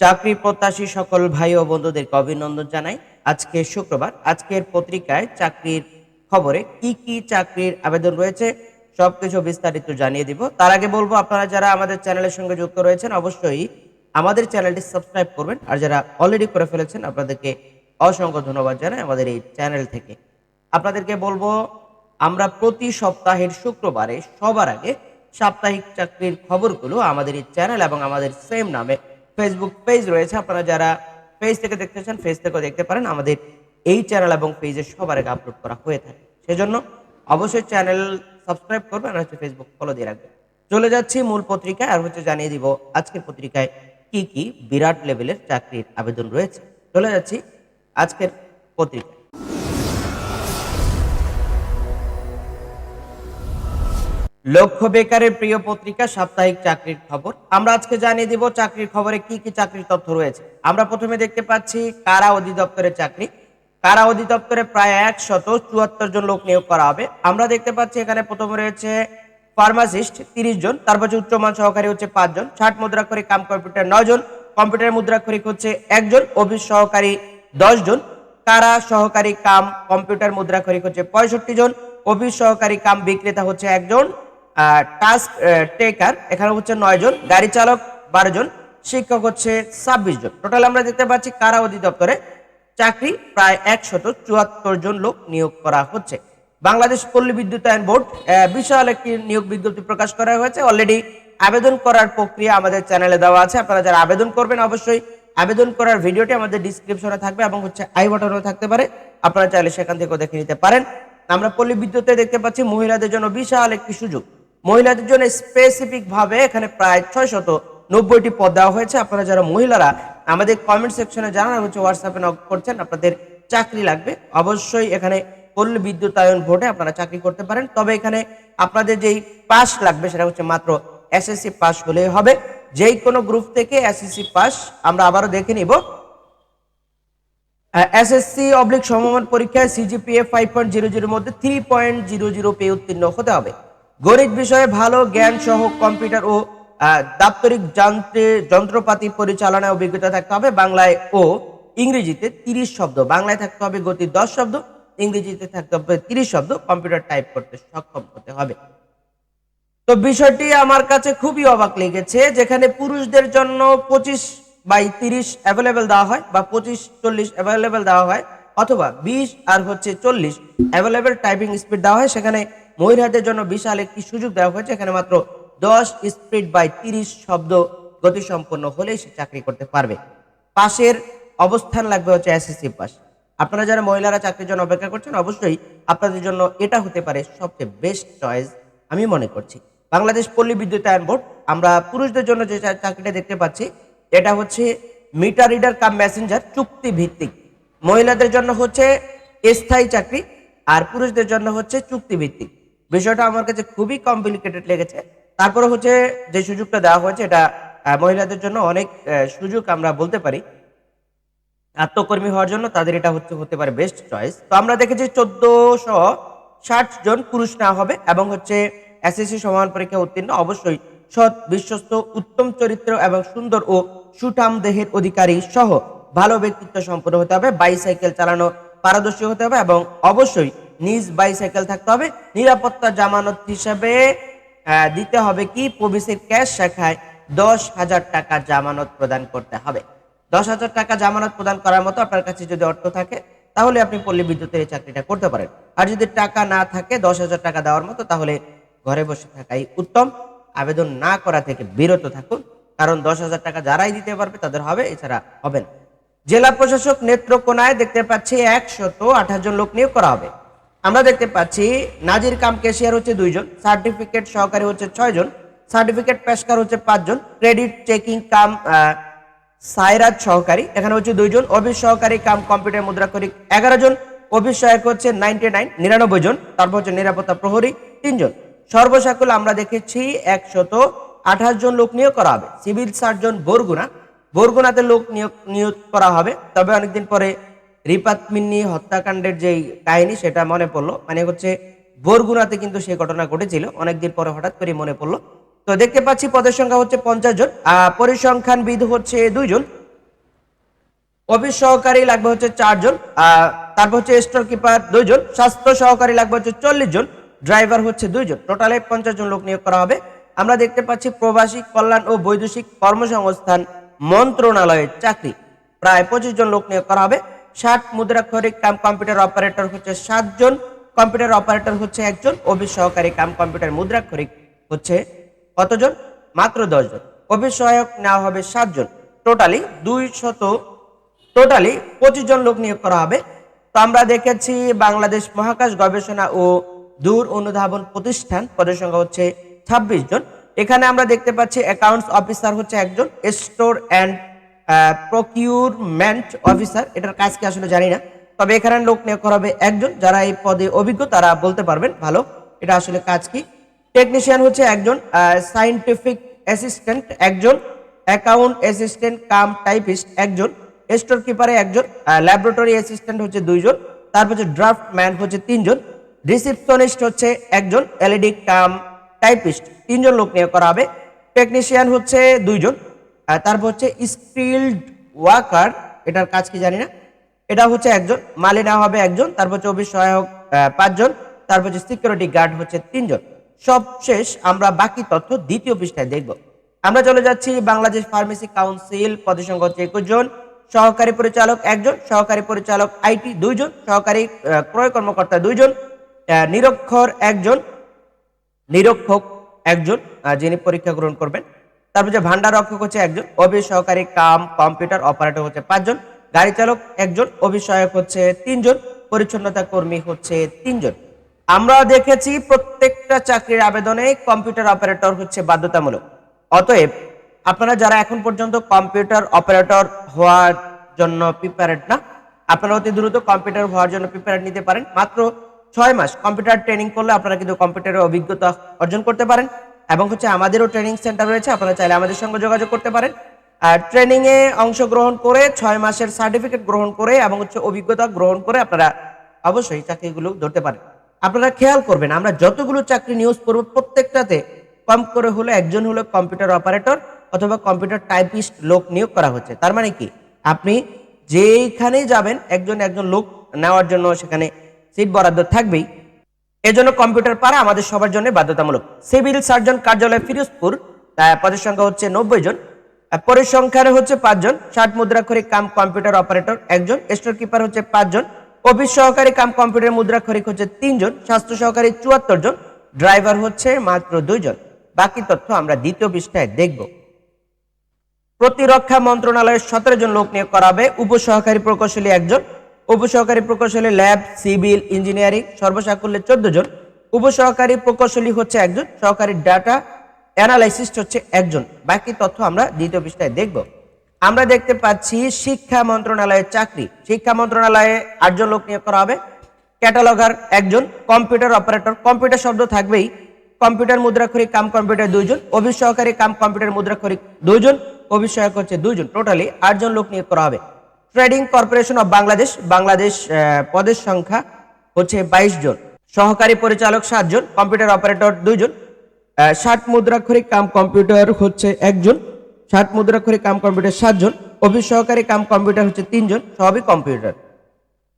চাকরি প্রত্যাশী সকল ভাই ও বন্ধুদেরকে অভিনন্দন জানাই। আজকে শুক্রবার, আজকের পত্রিকায় চাকরির খবরে কি কি চাকরির আবেদন রয়েছে, সবকিছু বিস্তারিত জানিয়ে দিব। তার আগে বলব, আপনারা যারা আমাদের চ্যানেলের সঙ্গে যুক্ত রয়েছেন, অবশ্যই আমাদের চ্যানেলটি সাবস্ক্রাইব করবেন। আর যারা অলরেডি করে ফেলেছেন, আপনাদেরকে অসংখ্য ধন্যবাদ জানাই আমাদের এই চ্যানেল থেকে। আপনাদেরকে বলব, আমরা প্রতি সপ্তাহের শুক্রবারে সবার আগে সাপ্তাহিক চাকরির খবরগুলো আমাদের এই চ্যানেল এবং আমাদের সেম নামে ফেসবুক পেজ রয়েছে। আপনারা যারা পেজ থেকে দেখতেছেন পেজ থেকেও দেখতে পারেন। আমাদের এই চ্যানেল এবং পেজে সবার আগে আপলোড করা হয়ে থাকে। সেজন্য অবশ্যই চ্যানেল সাবস্ক্রাইব করবেন আর হচ্ছে ফেসবুক ফলো দিয়ে রাখবেন। চলে যাচ্ছি মূল পত্রিকায় আর হচ্ছে জানিয়ে দিব আজকের পত্রিকায় কি কি বিরাট লেভেলের চাকরির আবেদন রয়েছে। চলে যাচ্ছি আজকের পত্রিকায়। লক্ষ্য বেকারের প্রিয় পত্রিকা, সাপ্তাহিক চাকরির খবর। আমরা আজকে জানিয়ে দিব চাকরির খবরে কি কি চাকরির তথ্য রয়েছে। আমরা প্রথমে দেখতে পাচ্ছি কারা অধিদপ্তরের চাকরি। কারা অধিদপ্তরে প্রায় একশত চুয়াত্তর জন লোক নিয়োগ করা হবে। আমরা দেখতে পাচ্ছি এখানে প্রথমে রয়েছে ফার্মাসিস্ট তিরিশ জন, তারপর হচ্ছে উচ্চমান সহকারী হচ্ছে পাঁচজন ষাট মুদ্রাক্ষরিক কাম কম্পিউটার নয় জন, কম্পিউটার মুদ্রাক্ষরিক হচ্ছে একজন অফিস সহকারী দশ জন, কারা সহকারী কাম কম্পিউটার মুদ্রাক্ষরিক হচ্ছে পঁয়ষট্টি জন, অফিস সহকারী কাম বিক্রেতা হচ্ছে একজন টাস্ক টেকার এখানে হচ্ছে নয় জন, গাড়ি চালক বারো জন, শিক্ষক হচ্ছে ছাব্বিশ জন। টোটাল আমরা দেখতে পাচ্ছি কারা অধিদপ্তরে? চাকরি প্রায় একশত চুয়াত্তর জন লোক নিয়োগ করা হচ্ছে। বাংলাদেশ পল্লী বিদ্যুতায়ন বোর্ড বিশাল একটি নিয়োগ বিজ্ঞপ্তি প্রকাশ করা হয়েছে। অলরেডি আবেদন করার প্রক্রিয়া আমাদের চ্যানেলে দেওয়া আছে। আপনারা যারা আবেদন করবেন অবশ্যই আবেদন করার ভিডিওটি আমাদের ডিসক্রিপশনে থাকবে এবং হচ্ছে আই বাটনও থাকতে পারে। আপনারা চাইলে সেখান থেকেও দেখে নিতে পারেন। আমরা পল্লী বিদ্যুতে দেখতে পাচ্ছি মহিলাদের জন্য বিশাল একটি সুযোগ। মহিলাদের জন্য স্পেসিফিক ভাবে এখানে প্রায় ছয় শত নব্বইটি পদ দেওয়া হয়েছে। আপনারা যারা মহিলারা, আমাদের কমেন্ট সেকশনে জানানো হচ্ছে হোয়াটসঅ্যাপে নক করছেন, আপনাদের চাকরি লাগবে। অবশ্যই এখানে পল্লী বিদ্যুতায়ন ভোটে আপনারা চাকরি করতে পারেন। তবে এখানে আপনাদের যেই পাস লাগবে, সেটা হচ্ছে মাত্র এসএসসি পাস হলেই হবে। যেই কোনো গ্রুপ থেকে এসএসসি পাস আমরা আবারও দেখে নিব। এসএসসি অবলিক সমমান পরীক্ষায় সিজিপিএ ফাইভ পয়েন্ট জিরো জিরোর মধ্যে থ্রি পয়েন্ট জিরো জিরো পেয়ে উত্তীর্ণ হতে হবে। গণিত বিষয়ে ভালো জ্ঞান সহ কম্পিউটার ও দাপ্তরিক যন্ত্রে, যন্ত্রপাতি পরিচালনায় অভিজ্ঞতা থাকতে হবে বাংলায় ও ইংরেজিতে তিরিশ শব্দ। বাংলায় থাকতে হবে গতি দশ শব্দ, ইংরেজিতে থাকতে হবে তিরিশ শব্দ, কম্পিউটার টাইপ করতে সক্ষম হতে হবে। তো বিষয়টি আমার কাছে খুবই অবাক লেগেছে, যেখানে পুরুষদের জন্য পঁচিশ বাই তিরিশ অ্যাভেলেবেল দেওয়া হয় বা পঁচিশ, চল্লিশ অ্যাভেলেবেল দেওয়া হয়, অথবা বিশ আর হচ্ছে চল্লিশ অ্যাভেলেবেল টাইপিং স্পিড দেওয়া হয়। সেখানে মহিলাদের জন্য বিশাল একটি সুযোগ দেওয়া হয়েছে। এখানে মাত্র দশ স্পিড বাই তিরিশ শব্দ গতিসম্পন্ন হলেই সে চাকরি করতে পারবে। পাশের অবস্থান লাগবে হচ্ছে এসএসসি পাস। আপনারা যারা মহিলারা চাকরির জন্য অপেক্ষা করছেন, অবশ্যই আপনাদের জন্য এটা হতে পারে সবচেয়ে বেস্ট চয়েস আমি মনে করছি। বাংলাদেশ পল্লী বিদ্যুতায়ন বোর্ড, আমরা পুরুষদের জন্য যে চাকরিটা দেখতে পাচ্ছি, এটা হচ্ছে মিটার রিডার কাম মেসেঞ্জার চুক্তি ভিত্তিক মহিলাদের জন্য হচ্ছে স্থায়ী চাকরি আর পুরুষদের জন্য হচ্ছে চুক্তি ভিত্তিক বিষয়টা আমার কাছে খুবই কমপ্লিকেটেড লেগেছে। তারপরে হচ্ছে যে সুযোগটা দেওয়া হয়েছে, এটা মহিলাদের জন্য অনেক সুযোগ আমরা বলতে পারি। আত্মকর্মী হওয়ার জন্য তাদের এটা হচ্ছে, হতে পারে বেস্ট চয়েস তো আমরা দেখেছি চোদ্দশো ষাট জন পুরুষ নেওয়া হবে এবং হচ্ছে এসএসসি সমান পরীক্ষা উত্তীর্ণ। অবশ্যই সৎ, বিশ্বস্ত, উত্তম চরিত্র এবং সুন্দর ও সুঠাম দেহের অধিকারী সহ ভালো ব্যক্তিত্ব সম্পন্ন হতে হবে। বাইসাইকেল চালানো পারদর্শী হতে হবে এবং অবশ্যই নিজ বাইসাইকেল থাকতে হবে। নিরাপত্তা জামানত হিসেবে দিতে হবে কি? পবিসের ক্যাশ শাখায় দশ হাজার টাকা জামানত প্রদান করতে হবে। দশ হাজার টাকা জামানত প্রদান করার মতো আপনার কাছে যদি অর্থ থাকে, তাহলে আপনি পল্লী বিদ্যুতের এই চাকরিটা করতে পারেন। আর যদি টাকা না থাকে, দশ হাজার টাকা দেওয়ার মতো, তাহলে ঘরে বসে থাকাই উত্তম। আবেদন না করা থেকে বিরত থাকুন, কারণ দশ হাজার টাকা যারাই দিতে পারবে, তাদের হবে, এছাড়া হবে না। জেলা প্রশাসক নেত্রকোনায় দেখতে পাচ্ছি একশত আঠাশ জন লোক নিয়োগ করা হবে। আমরা দেখতে পাচ্ছি নাজির কাম কেশিয়ার হচ্ছে দুইজন সার্টিফিকেট সহকারী হচ্ছে ছয় জন সার্টিফিকেট পেশকার হচ্ছে পাঁচজন ক্রেডিট চেকিং কাম সাইরাজ সহকারী, এখানে হচ্ছে দুইজন অফিস সহকারী কাম কম্পিউটার মুদ্রাক্ষরিক এগারো জন অফিস সহায়ক হচ্ছে নাইনটি নাইন নিরানব্বই জন, তারপর হচ্ছে নিরাপত্তা প্রহরী তিনজন। সর্বসাকুল আমরা দেখেছি একশত আঠাশ জন লোক নিয়োগ করা হবে, সিভিল সার্জন বরগুনা, বরগুনাতে লোক নিয়োগ নিয়োগ করা হবে, তবে অনেকদিন পরে রিপাত মিন্নি হত্যাকাণ্ডের যে কাহিনী সেটা মনে পড়ল। মানে হচ্ছে বরগুনাতে কিন্তু সেই ঘটনা ঘটেছিল। অনেকদিন পরে হঠাৎ করে মনে পড়ল। তো দেখতে পাচ্ছি পদের সংখ্যা হচ্ছে পঞ্চাশ জন। আহ, পরিসংখ্যানবিদ হচ্ছে দুইজন। অফিস সহকারী লাগবে হচ্ছে চারজন। তারপর হচ্ছে স্টোর কিপার দুইজন। স্বাস্থ্য সহকারী লাগবে হচ্ছে চল্লিশ জন। ড্রাইভার হচ্ছে দুইজন। টোটালে পঞ্চাশ জন লোক নিয়োগ করা হবে। আমরা দেখতে পাচ্ছি প্রবাসী কল্যাণ ও বৈদেশিক কর্মসংস্থান মন্ত্রণালয়ের চাকরি। প্রায় পঁচিশ জন লোক নিয়োগ করা হবে। ষাট মুদ্রাক্ষরিক কাম কম্পিউটার অপারেটর হচ্ছে সাতজন, কম্পিউটার অপারেটর হচ্ছে একজন অফিস সহকারী কাম কম্পিউটার মুদ্রাক্ষরিক হচ্ছে কতজন? মাত্র দশজন। অফিস সহায়ক নেওয়া হবে সাতজন। টোটালি দুই শত টোটালি পঁচিশ জন লোক নিয়োগ করা হবে। তো আমরা দেখেছি বাংলাদেশ মহাকাশ গবেষণা ও দূর অনুধাবন প্রতিষ্ঠান, পদের সংখ্যা হচ্ছে ছাব্বিশ জন। এখানে আমরা দেখতে পাচ্ছি অ্যাকাউন্টস অফিসার হচ্ছে একজন স্টোর অ্যান্ড প্রকিউরমেন্ট অফিসার এটার কাজ কি আসলে জানি না। তবে এখানে লোক নিয়োগ করা হবে একজন, যারা এই পদে অভিজ্ঞ, তারা বলতে পারবেন, ভালো। এটা আসলে কাজ কি? টেকনিশিয়ান হচ্ছে একজন সাইন্টিফিক অ্যাসিস্ট্যান্ট একজন অ্যাকাউন্ট অ্যাসিস্ট্যান্ট কাম টাইপিস্ট একজন স্টোর কিপারে একজন ল্যাবরেটরি অ্যাসিস্ট্যান্ট হচ্ছে দুইজন, তারপর হচ্ছে ড্রাফট ম্যান হচ্ছে তিনজন রিসিপশনিস্ট হচ্ছে একজন এলইডি কাম টাইপিস্ট তিনজন লোক নিয়োগ করা হবে। টেকনিশিয়ান হচ্ছে দুইজন তারপর হচ্ছে স্কিল্ড ওয়ার্কার এটার কাজ কি জানি না? এটা হচ্ছে একজন, মালি নেওয়া হবে একজন, তারপর হচ্ছে অফিস সহায়ক পাঁচজন, তারপর হচ্ছে সিকিউরিটি গার্ড হচ্ছে তিনজন। সবশেষ আমরা বাকি তথ্য দ্বিতীয় পৃষ্ঠায় দেখব। আমরা চলে যাচ্ছি বাংলাদেশ ফার্মেসি কাউন্সিল পদের সংখ্যা হচ্ছে একুশ জন, সহকারী পরিচালক একজন, সহকারী পরিচালক আইটি দুইজন, সহকারী ক্রয় কর্মকর্তা দুইজন নিরক্ষর একজন, নিরক্ষক একজন যিনি পরীক্ষা গ্রহণ করবেন। তারপর যে ভান্ডার রক্ষক হচ্ছে একজন অফিস সহকারী কাম, কম্পিউটার অপারেটর হচ্ছে পাঁচজন, গাড়ি চালক একজন অফিস সহায়ক হচ্ছে তিনজন, পরিচ্ছন্নতা কর্মী হচ্ছে তিনজন। আমরা দেখেছি প্রত্যেকটা চাকরির আবেদনে কম্পিউটার অপারেটর হচ্ছে বাধ্যতামূলক। অতএব আপনারা যারা এখন পর্যন্ত কম্পিউটার অপারেটর হওয়ার জন্য প্রিপারেড না, আপনারা অতি দ্রুত কম্পিউটার হওয়ার জন্য প্রিপারেড নিতে পারেন। মাত্র ছয় মাস কম্পিউটার ট্রেনিং করলে আপনারা কিন্তু কম্পিউটারের অভিজ্ঞতা অর্জন করতে পারেন। এবং হচ্ছে আমাদেরও ট্রেনিং সেন্টার রয়েছে, আপনারা চাইলে আমাদের সঙ্গে যোগাযোগ করতে পারেন। আর ট্রেনিং এ অংশগ্রহণ করে, ছয় মাসের সার্টিফিকেট গ্রহণ করে এবং হচ্ছে অভিজ্ঞতা গ্রহণ করে আপনারা অবশ্যই চাকরিগুলো ধরতে পারেন। আপনারা খেয়াল করবেন, আমরা যতগুলো চাকরি নিউজ করব, প্রত্যেকটাতে কম করে হলে একজন হলো কম্পিউটার অপারেটর অথবা কম্পিউটার টাইপিস্ট লোক নিয়োগ করা হচ্ছে। তার মানে কি? আপনি যেইখানেই যাবেন, একজন একজন লোক নেওয়ার জন্য সেখানে সিট বরাদ্দ থাকবেই। এজন্য কম্পিউটার পারা আমাদের সবার জন্য বাধ্যতামূলক। সিভিল সার্জন কার্যালয় ফিরোজপুর পদের সংখ্যা হচ্ছে নব্বই জন পরিসংখ্যানে হচ্ছে পাঁচজন ষাট মুদ্রাক্ষরিক কাম কম্পিউটার অপারেটর একজন, স্টোর কিপার হচ্ছে পাঁচজন অফিস সহকারী কাম কম্পিউটার মুদ্রাক্ষরিক হচ্ছে তিনজন স্বাস্থ্য সহকারী চুয়াত্তর জন, ড্রাইভার হচ্ছে মাত্র দুইজন বাকি তথ্য আমরা দ্বিতীয় পৃষ্ঠায় দেখব। প্রতিরক্ষা মন্ত্রণালয়ের সতেরো জন লোক নিয়োগ করা হবে, উপসহকারী প্রকৌশলী একজন উপসহকারী প্রকৌশলী ল্যাব, সিভিল ইঞ্জিনিয়ারিং, সর্বসাকুল্যে চোদ্দ জন। উপসহকারী প্রকৌশলী হচ্ছে একজন, সহকারী ডাটা অ্যানালাইসিস্ট হচ্ছে একজন। বাকি তথ্য আমরা দ্বিতীয় পৃষ্ঠায় দেখব। আমরা দেখতে পাচ্ছি শিক্ষা মন্ত্রণালয়ের চাকরি। শিক্ষা মন্ত্রণালয়ে আটজন লোক নিয়োগ করা হবে। ক্যাটালগার একজন, কম্পিউটার অপারেটর। কম্পিউটার শব্দ থাকবেই। কম্পিউটার মুদ্রাক্ষরিক কাম কম্পিউটার দুইজন। অফিস সহকারী কাম কম্পিউটার মুদ্রাক্ষরিক দুইজন। সহায়ক হচ্ছে দুইজন। টোটালি আটজন লোক নিয়োগ করা হবে। Trading corporation of Bangladesh Bangladesh পদের সংখ্যা হচ্ছে বাইশ জন। সহকারী পরিচালক সাতজন কম্পিউটার অপারেটর দুইজন ষাট মুদ্রাক্ষরিক কাম কম্পিউটার হচ্ছে একজন ষাট মুদ্রাক্ষরিক কাম কম্পিউটার সাতজন অফিস সহকারী কাম কম্পিউটার হচ্ছে তিনজন সবই কম্পিউটার।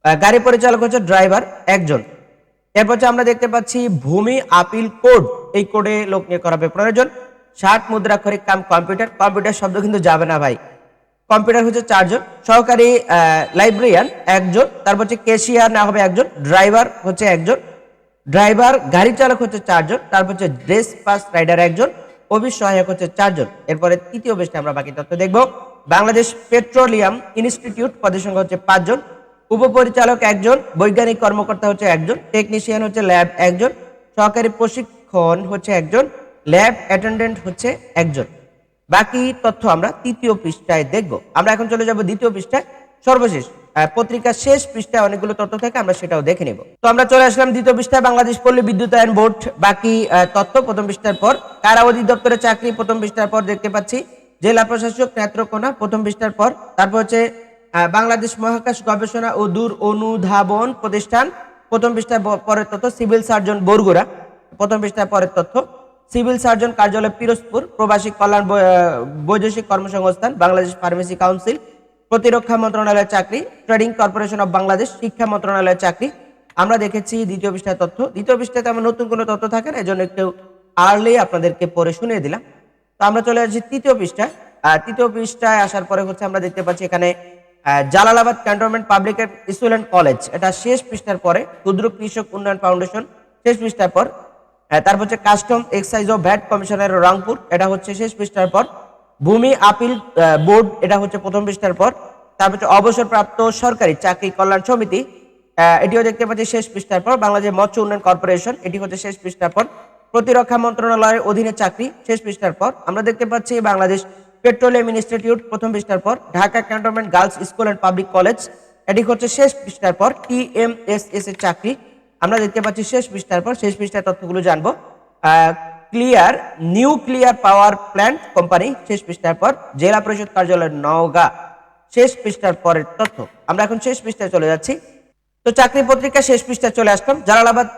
গাড়ি পরিচালক হচ্ছে ড্রাইভার একজন এরপর হচ্ছে আমরা দেখতে পাচ্ছি, ভূমি আপিল কোড, এই কোডে লোক নিয়োগ করা হবে পনেরো জন ষাট মুদ্রাক্ষরিক কাম কম্পিউটার কম্পিউটার শব্দ কিন্তু যাবে না ভাই। কম্পিউটার হচ্ছে চারজন, সহকারী লাইব্রেরিয়ান একজন, তারপর হচ্ছে কেশিয়ার না হবে একজন ড্রাইভার হচ্ছে একজন ড্রাইভার গাড়ি চালক হচ্ছে চারজন, তারপর হচ্ছে ড্রেস পাস রাইডার একজন অফিস সহায়ক হচ্ছে চারজন। এরপরে তৃতীয় বেশে আমরা বাকি তথ্য দেখব। বাংলাদেশ পেট্রোলিয়াম ইনস্টিটিউট পদের সংখ্যা হচ্ছে পাঁচজন, উপপরিচালক একজন, বৈজ্ঞানিক কর্মকর্তা হচ্ছে একজন টেকনিশিয়ান হচ্ছে ল্যাব একজন, সহকারী প্রশিক্ষণ হচ্ছে একজন ল্যাব অ্যাটেন্ডেন্ট হচ্ছে একজন। বাকি তথ্য আমরা তৃতীয় পৃষ্ঠায় দেখব। আমরা এখন চলে যাব দ্বিতীয় পৃষ্ঠায়। সর্বশেষ পত্রিকার শেষ পৃষ্ঠায় অনেকগুলো তথ্য থাকে, আমরা সেটাও দেখে নেব। তো আমরা চলে আসলাম দ্বিতীয় পৃষ্ঠায়, বাংলাদেশ পল্লী বিদ্যুতায়ন বোর্ড। বাকি তথ্য প্রথম পৃষ্ঠার পর, কারা অধিদপ্তরে চাকরি প্রথম পৃষ্ঠার পর দেখতে পাচ্ছি, জেলা প্রশাসক নেত্রকোনা প্রথম পৃষ্ঠার পর। তারপর হচ্ছে বাংলাদেশ মহাকাশ গবেষণা ও দূর অনুধাবন প্রতিষ্ঠান, প্রথম পৃষ্ঠার পরের তথ্য, সিভিল সার্জন বরগুড়া, প্রথম পৃষ্ঠার পরের তথ্য। সিভিল সার্জন কার্যালয় পিরোজপুর, প্রবাসী কল্যাণ বৈদেশিক কর্মসংস্থান, বাংলাদেশ ফার্মেসি কাউন্সিল, প্রতিরক্ষা মন্ত্রণালয়ের চাকরি, ট্রেডিং কর্পোরেশন অফ বাংলাদেশ, শিক্ষা মন্ত্রণালয়ের চাকরি। আমরা দেখেছি দ্বিতীয় পৃষ্ঠার তথ্য। দ্বিতীয় পৃষ্ঠাতে আমার নতুন কোনো তথ্য থাকে না, এজন্য একটু আর্লি আপনাদেরকে পড়ে শুনিয়ে দিলাম। তো আমরা চলে যাচ্ছি তৃতীয় পৃষ্ঠায়। তৃতীয় পৃষ্ঠায় আসার পরে হচ্ছে আমরা দেখতে পাচ্ছি এখানে Jalalabad cantonment public school and college. এটা শেষ পৃষ্ঠার পরে, ক্ষুদ্র কৃষক উন্নয়ন ফাউন্ডেশন। শেষ পৃষ্ঠার পর তারপর হচ্ছে কাস্টম এক্সাইজ ও ভ্যাট কমিশনের রংপুর এটা হচ্ছে শেষ পৃষ্ঠার পর। ভূমি আপিল বোর্ড এটা হচ্ছে প্রথম পৃষ্ঠার পর। তারপর হচ্ছে অবসরপ্রাপ্ত সরকারি চাকরি কল্যাণ সমিতি এটিও দেখতে পাচ্ছি শেষ পৃষ্ঠার পর। বাংলাদেশ মৎস্য উন্নয়ন কর্পোরেশন, এটি হচ্ছে শেষ পৃষ্ঠার পর। প্রতিরক্ষা মন্ত্রণালয়ের অধীনে চাকরি, শেষ পৃষ্ঠার পর। আমরা দেখতে পাচ্ছি বাংলাদেশ পেট্রোলিয়াম ইনস্টিটিউট, প্রথম পৃষ্ঠার পর। Dhaka cantonment girls school and public college, এটি হচ্ছে শেষ পৃষ্ঠার পর। টিএমএসএস এর চাকরি। আমরা দেখতে পাচ্ছি শেষ পৃষ্ঠার পর শেষ পৃষ্ঠার তথ্যগুলো জানব। Clear nuclear power plant company শেষ পৃষ্ঠার পর জেলা পরিষদ কার্যালয় নওগাঁ। শেষ পৃষ্ঠার পরের তথ্য। আমরা এখন শেষ পৃষ্ঠায় চলে যাচ্ছি। তো চাকরি পত্রিকা শেষ পৃষ্ঠায় চলে আসলাম। Jalalabad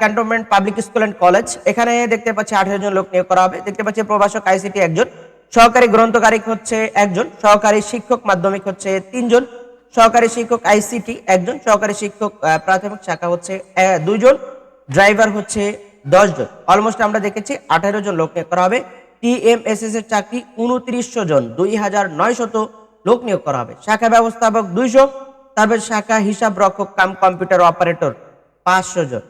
cantonment public school and college এখানে দেখতে পাচ্ছি আঠারো জন লোক নিয়োগ করা হবে। দেখতে পাচ্ছি প্রভাষক আইসিটি একজন। সহকারী গ্রন্থকারিক হচ্ছে একজন। সহকারী শিক্ষক মাধ্যমিক হচ্ছে তিনজন। সহকারী শিক্ষক আইসিটি একজন সহকারী শিক্ষক প্রাথমিক শাখা হচ্ছে দুইজন, ড্রাইভার হচ্ছে দশ জন অলমোস্ট আমরা দেখেছি আঠারো জন লোক নিয়োগ করা হবে। টিএমএসএস এর চাকরি উনত্রিশশো জন, দুই হাজার নয়শত লোক নিয়োগ করা হবে। শাখা ব্যবস্থাপক দুইশো, তারপর শাখা হিসাব রক্ষক কাম কম্পিউটার অপারেটর পাঁচশো জন।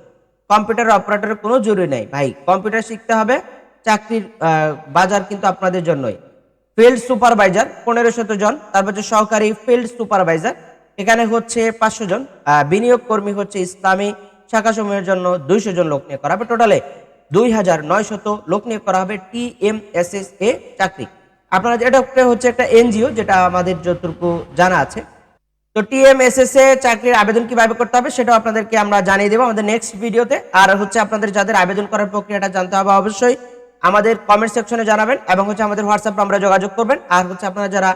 কম্পিউটার অপারেটরের কোনো জরুরি নেই। ভাই, কম্পিউটার শিখতে হবে, চাকরির বাজার কিন্তু আপনাদের জন্যই। ফিল্ড সুপারভাইজার, পনেরো শত জন, তারপর হচ্ছে সহকারী ফিল্ড সুপারভাইজার। এখানে হচ্ছে পাঁচশো জন। বিনিয়োগ কর্মী হচ্ছে ইসলামী শাখা সমূহের জন্য দুইশো জন লোক নিয়োগ করা হবে। টোটালে দুই হাজার নয়শত লোক নিয়োগ করা হবে T M S S A চাকরি। আপনারা এটা হচ্ছে একটা এনজিও, যেটা আমাদের যতটুকু জানা আছে। তো টিএমএসএস এ চাকরির আবেদন কীভাবে করতে হবে সেটাও আপনাদেরকে আমরা জানিয়ে দেবো আমাদের নেক্সট ভিডিওতে আর হচ্ছে আপনাদের যাদের আবেদন করার প্রক্রিয়াটা জানতে হবে অবশ্যই আমাদের কমেন্ট সেকশনে জানাবেন এবং হচ্ছে আমাদের হোয়াটসঅ্যাপ আমরা যোগাযোগ করবেন। আর হচ্ছে আপনারা যারা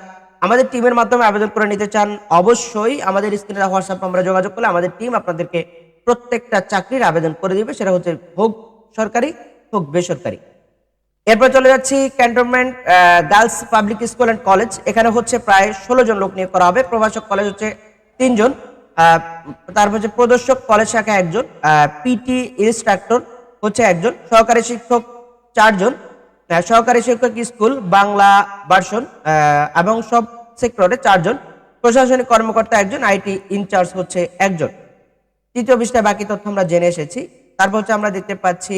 আমাদের টিমের মাধ্যমে আবেদন করে নিতে চান, অবশ্যই আমাদের স্ক্রিনে হোয়াটসঅ্যাপ আমরা যোগাযোগ করলে আমাদের টিম আপনাদেরকে প্রত্যেকটা চাকরির আবেদন করে দিবে। সেটা হচ্ছে হোক সরকারি, হোক বেসরকারি। এরপর চলে যাচ্ছি cantonment girls public school and college এখানে হচ্ছে প্রায় ষোলো জন লোক নিয়োগ করা হবে। প্রভাষক কলেজ হচ্ছে তিনজন। তারপর হচ্ছে প্রদর্শক কলেজ শাখা একজন। পিটি ইনস্ট্রাক্টর হচ্ছে একজন। সহকারী শিক্ষক চারজন সহকারী শিক্ষক স্কুল, বাংলা ভার্সন এবং সব সেক্টরে চারজন, প্রশাসনিক কর্মকর্তা একজন, আইটি ইনচার্জ হচ্ছে একজন। তৃতীয় পৃষ্ঠায় বাকি তথ্য আমরা জেনে এসেছি। তারপর হচ্ছে আমরা দেখতে পাচ্ছি,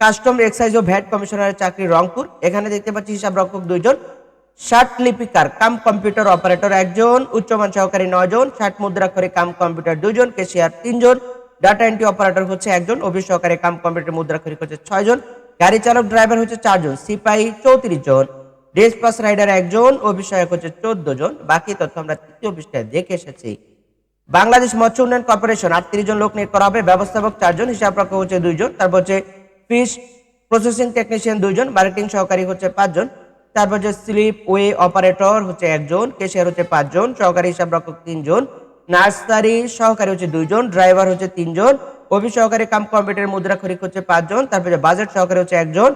কাস্টম এক্সাইজ ও ভ্যাট কমিশনারের চাকরি রংপুর। এখানে দেখতে পাচ্ছি হিসাব রক্ষক দুইজন, ষাট লিপিকার, কাম কম্পিউটার অপারেটর একজন, উচ্চমান সহকারী নয় জন ষাট মুদ্রাক্ষরে কাম কম্পিউটার দুজন কেশিয়ার তিনজন, ডাটা এন্ট্রি অপারেটর হচ্ছে একজন, অফিস সহকারী কাম কম্পিউটার মুদ্রাক্ষরিক হচ্ছে ছয় জন গাড়ি চালক ড্রাইভার হচ্ছে চারজন সিপাহী চৌত্রিশ জন ডেস্ক পাস রাইডার একজন সহায়ক হচ্ছে চোদ্দ জন। বাকি তথ্য আমরা তৃতীয় পৃষ্ঠায় দেখে এসেছি। বাংলাদেশ মৎস্য উন্নয়ন কর্পোরেশন আটত্রিশ জন লোক নিয়োগ করা হবে, ব্যবস্থাপক চারজন হিসাব রক্ষক হচ্ছে দুইজন তারপর হচ্ছে ফিশ প্রসেসিং টেকনিশিয়ান দুইজন মার্কেটিং সহকারী হচ্ছে পাঁচজন তারপর হচ্ছে স্লিপ ওয়ে অপারেটর হচ্ছে একজন কেশিয়ার হচ্ছে পাঁচজন সহকারী হিসাব রক্ষক তিনজন নার্সারি সহকারী হচ্ছে দুইজন ড্রাইভার হচ্ছে তিনজন অফিস সহকারী কাম কম্পিউটার মুদ্রা খরিক হচ্ছে পাঁচজন, তারপর বাজেট সহকারী হচ্ছে একজন,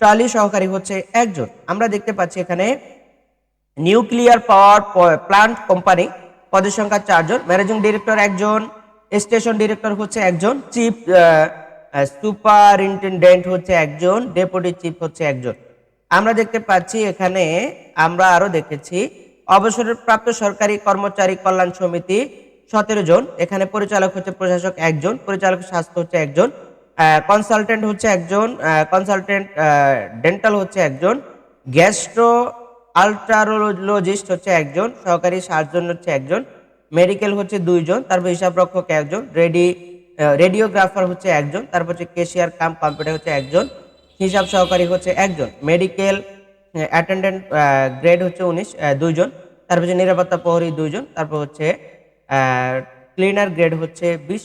ট্রালি সহকারী হচ্ছে একজন। আমরা দেখতে পাচ্ছি এখানে নিউক্লিয়ার পাওয়ার প্লান্ট কোম্পানি, পদের সংখ্যা চারজন, ম্যানেজিং ডিরেক্টর একজন, স্টেশন ডিরেক্টর হচ্ছে একজন, চিফ সুপারিনটেন্ডেন্ট হচ্ছে একজন, ডেপুটি চিফ হচ্ছে একজন। আমরা দেখতে পাচ্ছি এখানে আমরা আরও দেখেছি অবসরপ্রাপ্ত সরকারি কর্মচারী কল্যাণ সমিতি সতেরো জন। এখানে পরিচালক হচ্ছে প্রশাসক একজন, পরিচালক স্বাস্থ্য হচ্ছে একজন কনসালটেন্ট হচ্ছে একজন কনসালটেন্ট ডেন্টাল হচ্ছে একজন গ্যাস্ট্রো আলট্রারোলজিস্ট হচ্ছে একজন, সহকারী সার্জন হচ্ছে একজন মেডিকেল হচ্ছে দুইজন, তারপর হিসাব রক্ষক একজন রেডি রেডিওগ্রাফার হচ্ছে একজন, তারপর হচ্ছে কেশিয়ার কাম কম্পিউটার হচ্ছে একজন, হিসাব সহকারী হচ্ছে একজন মেডিকেল অ্যাটেন্ডেন্ট গ্রেড হচ্ছে উনিশ দুইজন, তারপর হচ্ছে নিরাপত্তা প্রহরী দুইজন, তারপর হচ্ছে ক্লিনার গ্রেড হচ্ছে বিশ,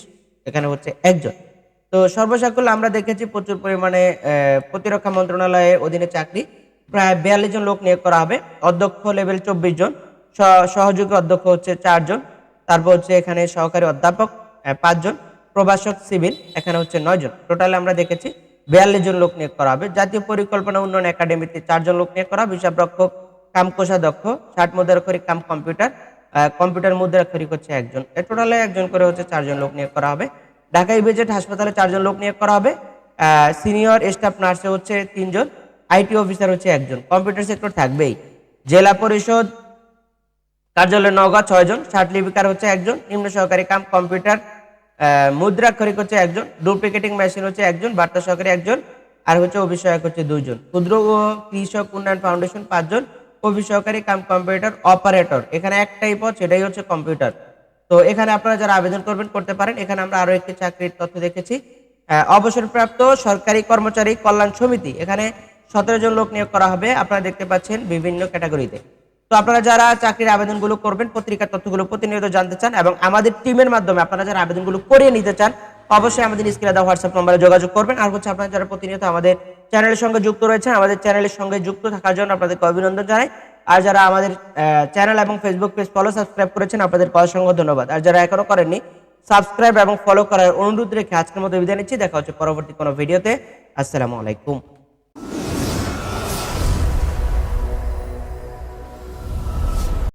এখানে হচ্ছে একজন। তো সর্বসাকুল আমরা দেখেছি প্রচুর পরিমাণে প্রতিরক্ষা মন্ত্রণালয়ের অধীনে চাকরি। প্রায় বিয়াল্লিশ জন লোক নিয়োগ করা হবে। অধ্যক্ষ লেভেল চব্বিশ জন সহযোগী অধ্যক্ষ হচ্ছে চারজন তারপর হচ্ছে এখানে সহকারী অধ্যাপক পাঁচজন প্রভাষক সিভিল এখানে হচ্ছে নয় জন। টোটালে আমরা দেখেছি বিয়াল্লিশ জন লোক নিয়োগ করা হবে। জাতীয় পরিকল্পনা উন্নয়ন একাডেমিতে চারজন লোক নিয়োগ করা হবে। হিসাব রক্ষক কাম কোষাধ্যক্ষ ষাট মুদ্রাক্ষরিক কাম কম্পিউটার কম্পিউটার মুদ্রাক্ষরিক করছে একজন। টোটালে একজন করে হচ্ছে চারজন লোক নিয়োগ করা হবে। ঢাকা ইবিজেড হাসপাতালে চারজন লোক নিয়োগ করা হবে। সিনিয়র স্টাফ নার্সে হচ্ছে তিনজন আইটি অফিসার হচ্ছে একজন। কম্পিউটার সেক্টর থাকবেই। জেলা পরিষদ কার্যালয় নওগাঁ ছয়জন ষাট লিপিকার হচ্ছে একজন, নিম্ন সহকারী কাম কম্পিউটার মুদ্রাক্ষরিক হচ্ছে একজন ডুপ্লিকেটিং মেশিন হচ্ছে একজন, বার্তা সহকারী একজন, আর হচ্ছে অভিষয়ক হচ্ছে দুইজন। ক্ষুদ্র ও কৃষক উন্নয়ন ফাউন্ডেশন পাঁচজন অভিসহকারী কাম কম্পিউটার অপারেটর। এখানে একটাই পদ সেটাই হচ্ছে কম্পিউটার। তো এখানে আপনারা যারা আবেদন করবেন, করতে পারেন। এখানে আমরা আরও একটি চাকরির তথ্য দেখেছি। অবসরপ্রাপ্ত সরকারি কর্মচারী কল্যাণ সমিতি। এখানে সতেরো জন লোক নিয়োগ করা হবে। আপনারা দেখতে পাচ্ছেন বিভিন্ন ক্যাটাগরিতে। তো আপনারা যারা চাকরির আবেদনগুলো করবেন, পত্রিকার তথ্যগুলো প্রতিনিয়ত জানতে চান এবং আমাদের টিমের মাধ্যমে আপনারা যারা আবেদনগুলো করিয়ে নিতে চান, অবশ্যই আমাদের স্ক্রিনে দেওয়া হোয়াটসঅ্যাপ নম্বরে যোগাযোগ করবেন। আর হচ্ছে আপনারা যারা প্রতিনিয়ত আমাদের চ্যানেলের সঙ্গে যুক্ত রয়েছেন, আমাদের চ্যানেলের সঙ্গে যুক্ত থাকার জন্য আপনাদেরকে অভিনন্দন জানাই। আর যারা আমাদের চ্যানেল এবং ফেসবুক পেজ ফলো সাবস্ক্রাইব করেছেন, আপনাদের অসংখ্য ধন্যবাদ। আর যারা এখনও করেননি সাবস্ক্রাইব এবং ফলো করার অনুরোধ রেখে আজকের মতো বিদায় নিচ্ছি। দেখা হচ্ছে পরবর্তী কোনো ভিডিওতে আসসালামু আলাইকুম।